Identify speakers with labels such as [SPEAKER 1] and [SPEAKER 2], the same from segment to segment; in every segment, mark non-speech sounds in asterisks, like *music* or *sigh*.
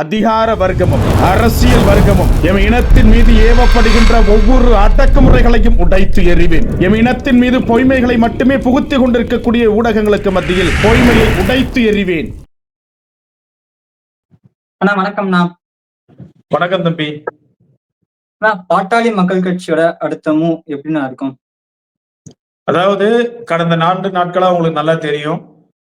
[SPEAKER 1] அதிகார வர்க்கமும் அரசியல் வர்க்கமும் எம் இனத்தின் மீது ஏவப்படுகின்ற ஒவ்வொரு அடக்குமுறைகளையும் உடைத்து எறிவேன். எம் இனத்தின் மீது பொய்மைகளை மட்டுமே புகுத்திக் கொண்டிருக்கக்கூடிய ஊடகங்களுக்கு மத்தியில் பொய்மையை உடைத்து எறிவேன்.
[SPEAKER 2] அண்ணா வணக்கம்ண்ணா
[SPEAKER 1] வணக்கம் தம்பி.
[SPEAKER 2] அண்ணா பாட்டாளி மக்கள் கட்சியோட அடுத்த மூவ் எப்படிண்ணா இருக்கும்?
[SPEAKER 3] அதாவது கடந்த நான்கு நாட்களா உங்களுக்கு நல்லா தெரியும்.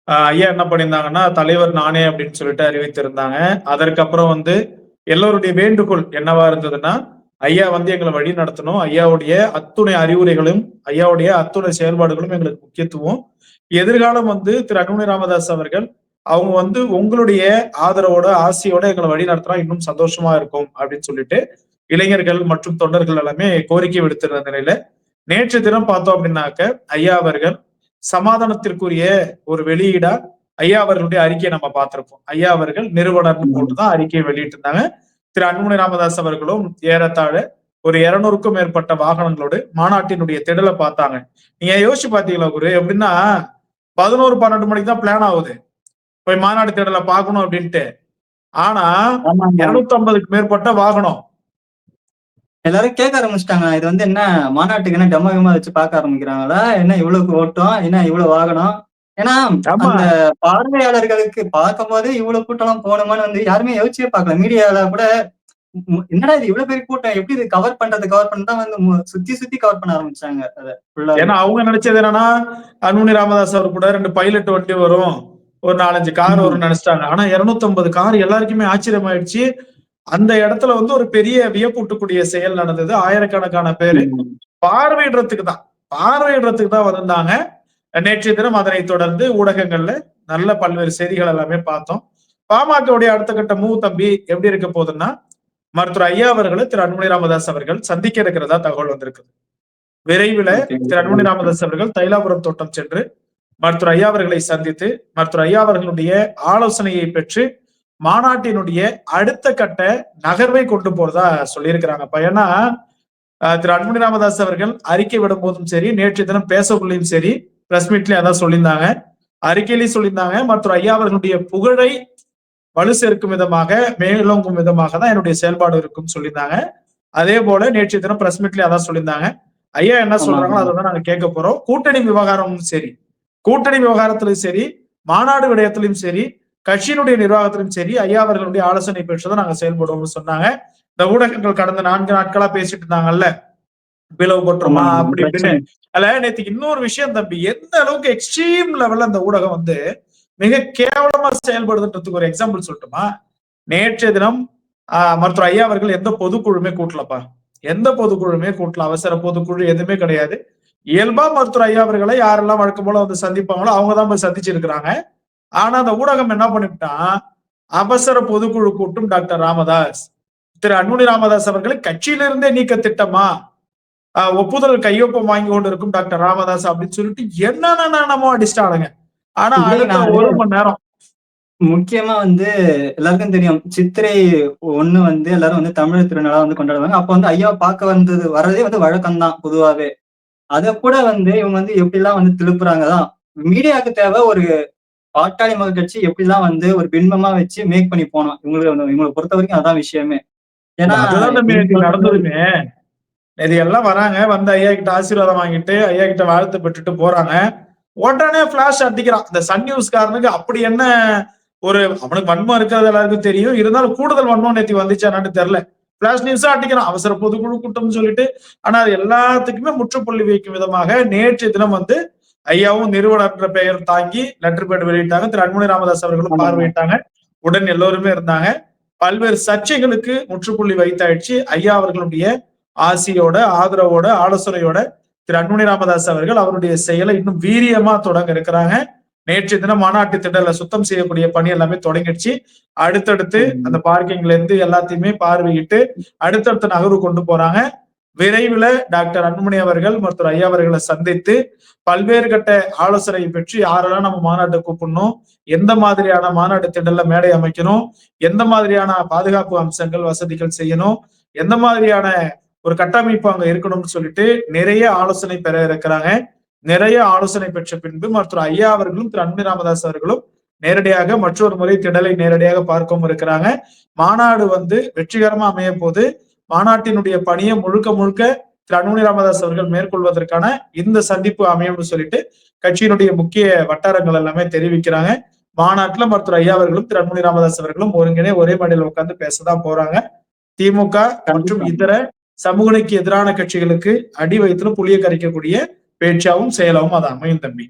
[SPEAKER 3] ஐயா என்ன பண்ணியிருந்தாங்கன்னா தலைவர் நானே அப்படின்னு சொல்லிட்டு அறிவித்திருந்தாங்க. அதற்கப்புறம் வந்து எல்லோருடைய வேண்டுகோள் என்னவா இருந்ததுன்னா ஐயா வந்து எங்களை வழி நடத்தணும். ஐயாவுடைய அத்துணை அறிவுரைகளும் ஐயாவுடைய அத்துணை செயல்பாடுகளும் எங்களுக்கு முக்கியத்துவம். எதிர்காலம் வந்து திரு அன்புமணி ராமதாஸ் அவர்கள் அவங்க வந்து உங்களுடைய ஆதரவோட ஆசையோட எங்களை வழி நடத்தினா இன்னும் சந்தோஷமா இருக்கும் அப்படின்னு சொல்லிட்டு இளைஞர்கள் மற்றும் தொண்டர்கள் எல்லாமே கோரிக்கை விடுத்திருந்த நிலையில நேற்று தினம் பார்த்தோம் அப்படின்னாக்க ஐயா அவர்கள் சமாதானத்திற்குரிய ஒரு வெளியீடா ஐயா அவர்களுடைய அறிக்கையை நம்ம பார்த்திருப்போம். ஐயா அவர்கள் நிறுவனர் போட்டுதான் அறிக்கையை வெளியிட்டிருந்தாங்க. திரு அன்புமணி ராமதாஸ் அவர்களும் ஏறத்தாழ ஒரு இருநூறுக்கும் மேற்பட்ட வாகனங்களோடு மாநாட்டினுடைய திடலை பார்த்தாங்க. நீங்க யோசிச்சு பாத்தீங்களா குரு? எப்படின்னா பதினோரு பன்னெண்டு மணிக்கு தான் பிளான் ஆகுது. போய் மாநாடு திடலை பார்க்கணும் அப்படின்ட்டு. ஆனா இருநூத்தி ஐம்பதுக்கு மேற்பட்ட வாகனம்.
[SPEAKER 2] எல்லாரும் கேட்க ஆரம்பிச்சிட்டாங்க. இது வந்து என்ன மாநாட்டுக்கு என்ன டெமோ கிமோ வச்சு பார்க்க ஆரம்பிக்கிறாங்களா? என்ன இவ்வளவு ஓட்டம் என்ன இவ்வளவு வாகனம்? ஏன்னா அந்த பார்வையாளர்களுக்கு பார்க்கும்போது இவ்வளவு கூட்டம் போகணுமான்னு வந்து யாருமே யோசிச்சே பார்க்கல. மீடியால கூட என்னடா இது இவ்வளவு பெரிய கூட்டம்? எப்படி இது கவர் பண்றது? கவர் பண்ணி தான் வந்து சுத்தி சுத்தி கவர் பண்ண ஆரம்பிச்சாங்க.
[SPEAKER 3] ஏன்னா அவங்க நினைச்சது என்னன்னா அன்புமணி ராமதாஸ் அவர் கூட ரெண்டு பைலட் வண்டி வரும். ஒரு நாலஞ்சு கார் வரும்னு நினைச்சிட்டாங்க. ஆனா 250 கார் எல்லாருக்குமே ஆச்சரியமாயிடுச்சு. அந்த இடத்துல வந்து ஒரு பெரிய வியப்பூட்டக்கூடிய செயல் நடந்தது. ஆயிரக்கணக்கான பேரு. பார்வையிடுறதுக்கு தான் பார்வையிடுறதுக்கு தான் வந்திருந்தாங்க. நேற்றைய தினம் அதனை தொடர்ந்து ஊடகங்கள்ல நல்ல பல்வேறு செய்திகள் எல்லாமே பார்த்தோம். பாமகவுடைய அடுத்த கட்ட மூவ் தம்பி எப்படி இருக்க போகுதுன்னா மருத்துவர் ஐயா அவர்களை திரு அன்புமணி ராமதாஸ் அவர்கள் சந்திக்க இருக்கிறதா தகவல் வந்திருக்குது. விரைவில் திரு அன்புமணி ராமதாஸ் அவர்கள் தைலாபுரம் தோட்டம் சென்று மருத்துவர் ஐயா அவர்களை சந்தித்து மருத்துவர் ஐயா அவர்களுடைய ஆலோசனையை பெற்று மாநாட்டினுடைய அடுத்த கட்ட நகர்வை கொண்டு போறதா சொல்லியிருக்கிறாங்க ஏன்னா திரு அன்புமணி ராமதாஸ் அவர்கள் அறிக்கை விடும் போதும் சரி நேற்று தினம் பேசக்குள்ளையும் சரி பிரஸ் மீட்லயும் அதான் சொல்லியிருந்தாங்க. அறிக்கையிலையும் சொல்லியிருந்தாங்க. மருத்துவர் ஐயா அவர்களுடைய புகழை வலு சேர்க்கும் விதமாக மேலோங்கும் விதமாக தான் என்னுடைய செயல்பாடு இருக்கும்னு சொல்லியிருந்தாங்க. அதே போல நேற்று தினம் பிரஸ் மீட்லயும் அதான் சொல்லியிருந்தாங்க. ஐயா என்ன சொல்றாங்களோ அதை தான் நாங்க கேட்க போறோம். கூட்டணி விவகாரமும் சரி. கூட்டணி விவகாரத்திலும் சரி மாநாடு விடயத்திலும் சரி கட்சியினுடைய நிர்வாகத்திலும் சரி ஐயா அவர்களுடைய ஆலோசனை பெற்றுதான் நாங்க செயல்படுவோம்னு சொன்னாங்க. இந்த ஊடகங்கள் கடந்த நான்கு நாட்களா பேசிட்டு இருந்தாங்கல்ல? பிளவு போட்டுருமா அப்படி இப்படின்னு. அல்ல நேத்துக்கு இன்னொரு விஷயம் தம்பி எந்த அளவுக்கு எக்ஸ்ட்ரீம் லெவல்ல அந்த ஊடகம் வந்து மிக கேவலமா செயல்படுதுன்றதுக்கு ஒரு எக்ஸாம்பிள் சொல்லட்டுமா? நேற்றைய தினம் ஆஹ், மருத்துவர் ஐயா அவர்கள் எந்த பொதுக்குழுமே கூட்டலப்பா. எந்த பொதுக்குழுமே கூட்டல. அவசர பொதுக்குழு எதுவுமே கிடையாது. இயல்பா மருத்துவர் ஐயா அவர்களை யாரெல்லாம் வழக்கம் போல வந்து சந்திப்பாங்களோ அவங்க தான் போய் சந்திச்சிருக்கிறாங்க. ஆனா அந்த ஊடகம் என்ன பண்ணிவிட்டான் அவசர பொதுக்குழு கூட்டும் டாக்டர் ராமதாஸ் திரு அன்புமணி ராமதாஸ் அவர்களை கட்சியிலிருந்தே நீக்க திட்டமா ஒப்புதல் கையொப்பம் வாங்கி கொண்டு இருக்கும் டாக்டர் ராமதாஸ் அப்படின்னு சொல்லிட்டு என்னென்ன நம்ம அடிச்சிட்டானுங்க ஆனா அடுத்த ஒரு மணி நேரம்.
[SPEAKER 2] முக்கியமா வந்து எல்லாருக்கும் தெரியும் சித்திரை ஒண்ணு வந்து எல்லாரும் வந்து தமிழர் திருநாளா வந்து கொண்டாடுவாங்க. அப்ப வந்து ஐயா பார்க்க வந்தது வர்றதே வந்து வழக்கம் தான் பொதுவாவே. அத கூட வந்து இவங்க வந்து எப்படிலாம் வந்து திருப்புறாங்கதான் மீடியாவுக்கு தேவை ஒரு பாட்டாளி மக்கள் கட்சி எப்படிலாம் வந்து ஒரு பின்பமா வச்சு மேக் பண்ணி போனோம்? இவங்களுக்கு இவங்களை பொறுத்த வரைக்கும் அதான் விஷயமே. ஏன்னா
[SPEAKER 3] நடந்ததுமே. இது எல்லாம் வராங்க. வந்து ஐயா கிட்ட ஆசீர்வாதம் வாங்கிட்டு ஐயா கிட்ட வாழ்த்து பெற்றுட்டு போறாங்க. உடனே பிளாஷ் அடிக்கிறான். இந்த சன் நியூஸ்காரனுக்கு அப்படி என்ன ஒரு அவனுக்கு வன்மம் இருக்கிறது எல்லாருக்கும் தெரியும். இருந்தாலும் கூடுதல் வன்மம் நேத்தி வந்துச்சானு தெரியல. பிளாஷ் நியூஸா அடிக்கிறான். அவசர பொதுக்குழு கூட்டம்னு சொல்லிட்டு. ஆனா அது எல்லாத்துக்குமே முற்றுப்புள்ளி வைக்கும் விதமாக நேற்று தினம் வந்து ஐயாவும் நிறுவனர் பெயர் தாங்கி லெட்டர் பேட் வெளியிட்டாங்க. திரு அன்புமணி ராமதாஸ் அவர்களும். பார்வையிட்டாங்க. உடன் எல்லோருமே இருந்தாங்க. பல்வேறு சர்ச்சைகளுக்கு முற்றுப்புள்ளி வைத்தாயிடுச்சு. ஐயா அவர்களுடைய ஆசியோட ஆதரவோட ஆலோசனையோட திரு அன்புமணி ராமதாஸ் அவர்கள் அவருடைய செயலை இன்னும் வீரியமா தொடங்க இருக்கிறாங்க. நேற்று தினம் மாநாட்டு திடல சுத்தம் செய்யக்கூடிய பணி எல்லாமே தொடங்கிடுச்சு. அடுத்தடுத்து அந்த பார்க்கிங்ல இருந்து எல்லாத்தையுமே பார்வையிட்டு அடுத்தடுத்த நகர்வு கொண்டு போறாங்க. விரைவில் டாக்டர் அன்புமணி அவர்கள் மருத்துவர் ஐயா அவர்களை சந்தித்து பல்வேறு கட்ட ஆலோசனை பெற்று யாரெல்லாம் நம்ம மாநாட்டை கூப்பிடணும் எந்த மாதிரியான மாநாட்டு திடல்ல மேடை அமைக்கணும் எந்த மாதிரியான பாதுகாப்பு அம்சங்கள் வசதிகள் செய்யணும் எந்த மாதிரியான ஒரு கட்டமைப்பு அங்க இருக்கணும்னு சொல்லிட்டு நிறைய ஆலோசனை பெற இருக்கிறாங்க. நிறைய ஆலோசனை பெற்ற பின்பு மருத்துவர் ஐயா அவர்களும் திரு அன்பு ராமதாஸ் அவர்களும் நேரடியாக மற்றொரு முறை திடலை நேரடியாக பார்க்கவும் இருக்கிறாங்க. மாநாடு வந்து வெற்றிகரமா அமைய போது மாநாட்டினுடைய பணியை முழுக்க முழுக்க திரு அன்புமணி ராமதாஸ் அவர்கள் மேற்கொள்வதற்கான இந்த சந்திப்பு அமையும்னு சொல்லிட்டு கட்சியினுடைய முக்கிய வட்டாரங்கள் எல்லாமே தெரிவிக்கிறாங்க. மாநாட்டுல மருத்துவர் ஐயா அவர்களும் திரு அன்புமணி ராமதாஸ் அவர்களும் ஒருங்கிணை ஒரே மேடையில் உட்கார்ந்து பேசதான் போறாங்க. திமுக மற்றும் இதர சமூக எதிரான கட்சிகளுக்கு அடி வயிற்றுல புளிய கரைக்கக்கூடிய பேச்சாவும் செயலாவும் அது அமையும் தம்பி.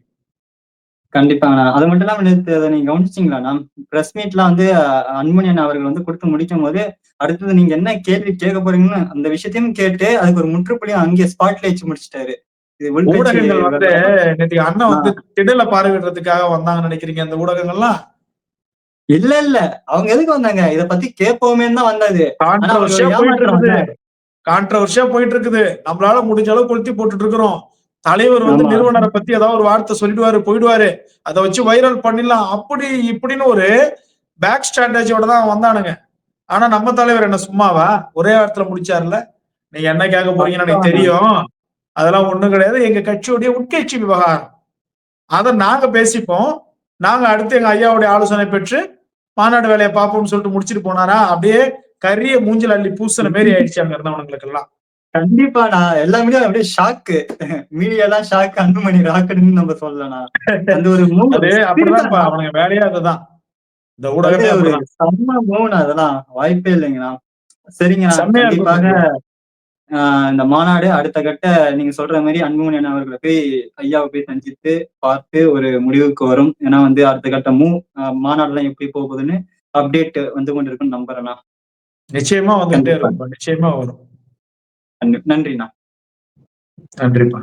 [SPEAKER 2] கண்டிப்பாங்கண்ணா அது மட்டும் இல்லாம நேத்து அதை நீங்க கவனிச்சிங்களாண்ணா பிரஸ் மீட்லாம் வந்து அன்புமணியன் அவர்கள் வந்து கொடுத்து முடிக்கும் போது அடுத்தது நீங்க என்ன கேள்வி கேட்க போறீங்கன்னு அந்த விஷயத்தையும் கேட்டு அதுக்கு ஒரு முற்றுப்புள்ளியும் அங்கே ஸ்பாட்ல வச்சு முடிச்சிட்டாரு.
[SPEAKER 3] ஊடகங்கள் வந்து. நேற்று அண்ணன் வந்து திடல பார்வையிடுறதுக்காக வந்தாங்கன்னு நினைக்கிறீங்க அந்த ஊடகங்கள்லாம்?
[SPEAKER 2] இல்ல இல்ல. அவங்க எதுக்கு வந்தாங்க? இத பத்தி கேட்போமே தான் வந்தது
[SPEAKER 3] கான்ட்ரவர்ஷியா போயிட்டு இருக்குது. கான்ட்ரவர்ஷியா போயிட்டு இருக்குது. நம்மளால முடிஞ்ச அளவு கொளுத்தி போட்டுட்டு இருக்கிறோம். தலைவர் வந்து. நிறுவனரை பத்தி ஏதாவது ஒரு வார்த்தை சொல்லிடுவாரு போயிடுவாரு. அதை வச்சு வைரல் பண்ணிடலாம். அப்படி இப்படின்னு ஒரு பேக் ஸ்ட்ராட்டஜியோட தான் வந்தானுங்க. ஆனா நம்ம தலைவர் என்ன சும்மாவா? ஒரே வாரத்துல முடிச்சாருல நீங்க என்ன கேட்க போறீங்கன்னு எனக்கு தெரியும். அதெல்லாம் ஒண்ணும் கிடையாது. எங்க கட்சியுடைய உட்கட்சி விவகாரம். அதை நாங்க பேசிப்போம். நாங்க அடுத்து எங்க ஐயாவுடைய ஆலோசனை பெற்று மாநாடு வேலையை பார்ப்போம்னு சொல்லிட்டு முடிச்சிட்டு போனாரா? அப்படியே கரிய மூஞ்சில் அள்ளி பூசன மாரி *laughs* ஆயிடுச்சு அங்க இருந்தவனுங்களுக்கு எல்லாம்
[SPEAKER 2] கண்டிப்பா நான் எல்லா மீடியா அப்படியே ஷாக்கு மீடியா எல்லாம் ஷாக் அன்புமணி ராக்கெட்னு நம்ம சொல்லலாம் அந்த ஒரு
[SPEAKER 3] அவனுங்க வேலையா அதுதான். இந்த ஊடகமே
[SPEAKER 2] அப்படியே ஒரு செம்ம மூணு அதெல்லாம். வாய்ப்பே இல்லைங்கண்ணா. சரிங்கண்ணா கண்டிப்பாக இந்த மாநாடு அடுத்த கட்ட நீங்க சொல்ற மாதிரி அன்புமணி அண்ணா அவர்களை போய் ஐயாவை போய் சந்தித்து பார்த்து ஒரு முடிவுக்கு வரும். ஏன்னா வந்து அடுத்த கட்ட மூ மாநாடுலாம் எப்படி போகுதுன்னு அப்டேட் வந்து கொண்டிருக்குன்னு நம்புறேண்ணா.
[SPEAKER 3] நிச்சயமா வந்துட்டே. இருக்கும். நிச்சயமா வரும்.
[SPEAKER 2] நன்றிண்ணா.
[SPEAKER 3] நன்றிப்பா.